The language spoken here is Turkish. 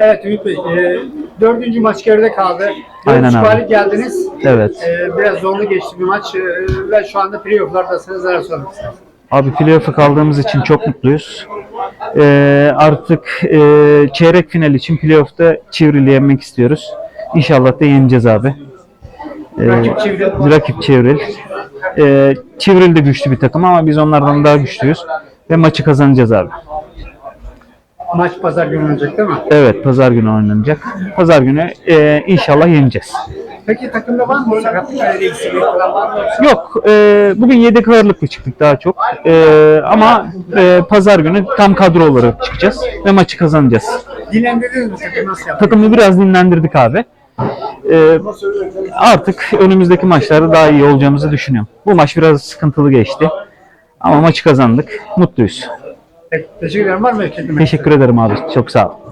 Evet Ümit Bey, e, dördüncü maç geride kaldı. Aynen abi. galip geldiniz. Evet. E, biraz zorlu geçti bir maç e, ve şu anda playoff'lardasınız. Neler sormak istersiniz? Abi playoff'a kaldığımız için çok mutluyuz. Ee, artık e, çeyrek final için playoff'ta Çivril'i yenmek istiyoruz. İnşallah da yeneceğiz abi. Ee, Rakip Çivril. Rakip Çivril. Ee, Çivril de güçlü bir takım ama biz onlardan daha güçlüyüz. Ve maçı kazanacağız abi. Maç pazar günü olacak değil mi? Evet pazar günü oynanacak. Pazar günü e, inşallah yeneceğiz. Peki takımda var mı sakatlıklar ile eksiklik falan var mı? Yok, e, bugün yedek ağırlıklı çıktık daha çok. E, ama e, pazar günü tam kadro olarak çıkacağız ve maçı kazanacağız. Dinlendirdiniz mi takımı nasıl yaptınız? Takımı biraz dinlendirdik abi. E, artık önümüzdeki maçlarda daha iyi olacağımızı düşünüyorum. Bu maç biraz sıkıntılı geçti. Ama maçı kazandık. Mutluyuz. Teşekkür ederim. Var mı Teşekkür ederim abi. Çok sağ ol.